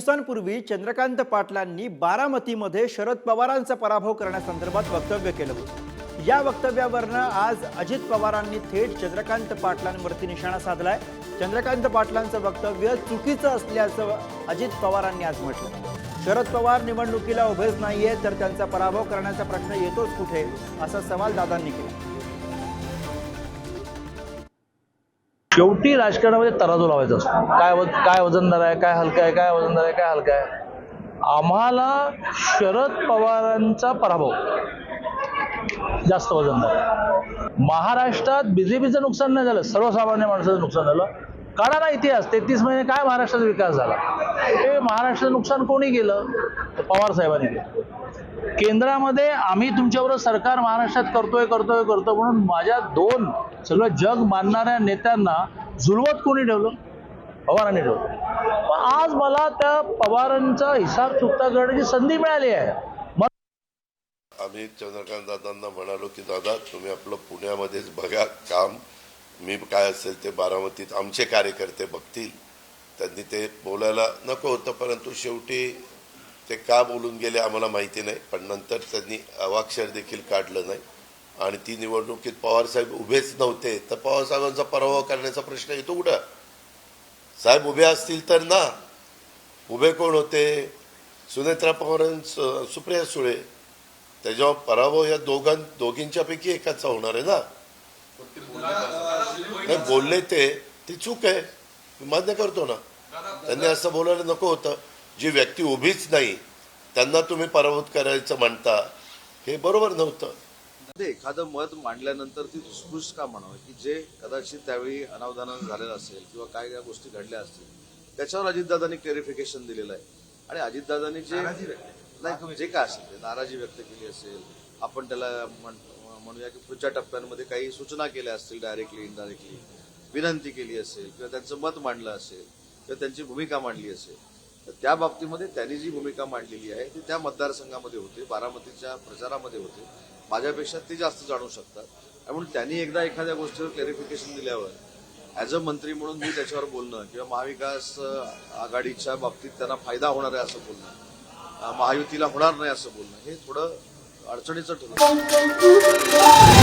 दिवसांपूर्वी चंद्रकांत पाटलांनी बारामतीमध्ये शरद पवारांचा पराभव करण्यासंदर्भात वक्तव्य केलं होतं. या वक्तव्यावरनं आज अजित पवारांनी थेट चंद्रकांत पाटलांवरती निशाणा साधलाय. चंद्रकांत पाटलांचं वक्तव्य चुकीचं असल्याचं अजित पवारांनी आज म्हटलं. शरद पवार निवडणुकीला उभेच नाहीये तर त्यांचा पराभव करण्याचा प्रश्न येतोच कुठे? असा सवाल दादांनी केला. शेवटी राजकारणामध्ये तराजू लावायचा असतो. काय वज काय वजनदार आहे काय हलका आहे काय वजनदार आहे काय हलका आहे. आम्हाला शरद पवारांचा पराभव. जास्त वजनदार महाराष्ट्रात बीजेपीचं नुकसान नाही झालं. सर्वसामान्य माणसाचं नुकसान झालं. काढा ना इतिहास. तेहतीस महिने काय महाराष्ट्राचा विकास झाला? हे महाराष्ट्राचं नुकसान कोणी केलं? तर पवार साहेबांनी केलं. केंद्रामध्ये आम्ही तुमच्याबरोबर सरकार महाराष्ट्रात करतोय करतोय करतो म्हणून माझ्या दोन सगळं जग मानणाऱ्या नेत्यांना जुलवत कोणी ठेवलं? पवारांनी ठेवलं. पण आज मला त्या पवारांचा हिसाब चुकता करण्याची संधी मिळाली आहे. मग आम्ही चंद्रकांत दादांना म्हणालो की दादा तुम्ही आपलं पुण्यामध्येच बघा काम. मी काय असेल ते बारामतीत आमचे कार्यकर्ते बघतील. त्यांनी ते बोलायला नको होतं परंतु शेवटी ते का बोलून गेले आम्हाला माहिती नाही पण नंतर त्यांनी अवाक्षर देखील काढलं नाही. आणि ती निवडणुकीत पवारसाहेब उभेच नव्हते तर पवारसाहेबांचा पराभव करण्याचा प्रश्न येतो कुठं? साहेब उभे असतील तर ना. उभे कोण होते? सुनेत्रा पवारांचं सुप्रिया सुळे. त्याच्यावर पराभव या दोघां दोघींच्यापैकी एकाचा होणार आहे ना. नाही बोलले ते ती चूक आहे. मान्य करतो ना. त्यांनी असं बोलायला नको होतं. जी व्यक्ती उभीच नाही त्यांना तुम्ही पराभूत करायचं म्हणता हे बरोबर नव्हतं. ते एखादं मत मांडल्यानंतर ती धुसफूस का म्हणावं? की जे कदाचित त्यावेळी अनावधानानं झालेलं असेल किंवा काय या गोष्टी घडल्या असतील त्याच्यावर अजितदादांनी क्लेरिफिकेशन दिलेलं आहे. आणि अजितदादांनी जे नाही जे काय असेल ते नाराजी व्यक्त केली असेल आपण त्याला म्हण- म्हणूया की पुढच्या टप्प्यांमध्ये काही सूचना केल्या असतील डायरेक्टली इनडायरेक्टली विनंती केली असेल किंवा त्यांचं मत मांडलं असेल किंवा त्यांची भूमिका मांडली असेल तर त्या बाबतीमध्ये त्यांनी जी भूमिका मांडलेली आहे ती त्या मतदारसंघामध्ये होते बारामतीच्या प्रचारामध्ये होते. माझ्यापेक्षा ते जास्त जाणू शकतात. म्हणून त्यांनी एकदा एखाद्या गोष्टीवर क्लॅरिफिकेशन दिल्यावर ॲज अ मंत्री म्हणून मी त्याच्यावर बोलणं किंवा महाविकास आघाडीच्या बाबतीत त्यांना फायदा होणार आहे असं बोलणं महायुतीला होणार नाही असं बोलणं हे थोडं अडचणीचं ठरलं.